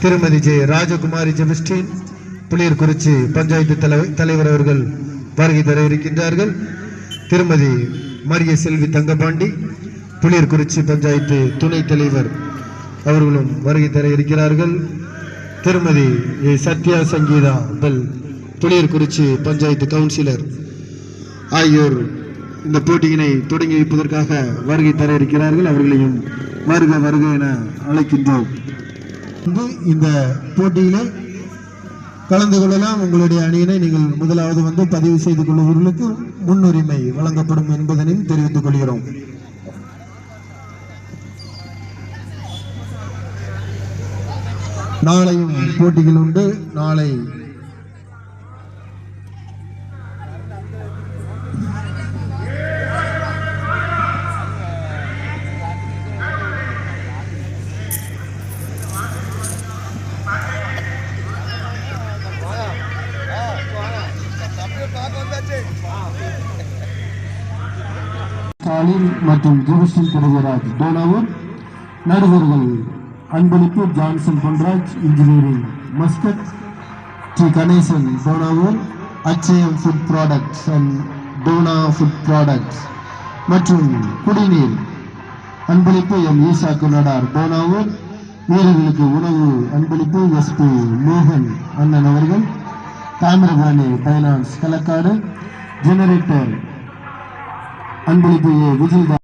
திருமதி ஜே ராஜகுமாரி ஜெமிஸ்டின் புளியர்குறிச்சி பஞ்சாயத்து தலைவர் தலைவர் அவர்கள் வருகை தர இருக்கின்றார்கள். திருமதி மரிய செல்வி தங்கபாண்டி புளியர்குறிச்சி பஞ்சாயத்து துணைத் தலைவர் அவர்களும் வருகை தர இருக்கிறார்கள். திருமதி A. Sathya Sangeetha Bell Thuliyarkurichi panchayat councillor ஆகியோர் இந்த போட்டியினை தொடங்கி வைப்பதற்காக வருகை தர இருக்கிறார்கள். அவர்களையும் வருக வருக என அழைக்கின்றோம். வந்து இந்த போட்டியிலே கலந்து கொள்ளலாம். உங்களுடைய அணியினை நீங்கள் முதலாவது வந்து பதிவு செய்து கொள்வர்களுக்கு முன்னுரிமை வழங்கப்படும் என்பதனையும் தெரிவித்துக் கொள்கிறோம். நாளையும் போட்டிகள் உண்டு. நாளை ஸ்டாலின் மற்றும் ஜெபஸ்டின் பெருகராஜ் டோனாவூர் நடுவர்கள் அன்பளிப்பு Johnson Ponraj engineering Muscat D Ganesan Dohnavur Achayam food products and Dona food products மற்றும் குடிநீர். அன்பளிப்பு எம் ஈசா நடார் டோனாவூர் வீரர்களுக்கு உணவு அன்பளிப்பு எஸ்பி மோகன் அண்ணன் அவர்கள் தாமிரபரணி ஃபைனான்ஸ் களக்காடு ஜெனரேட்டர் அன்பளிப்பு விஜய்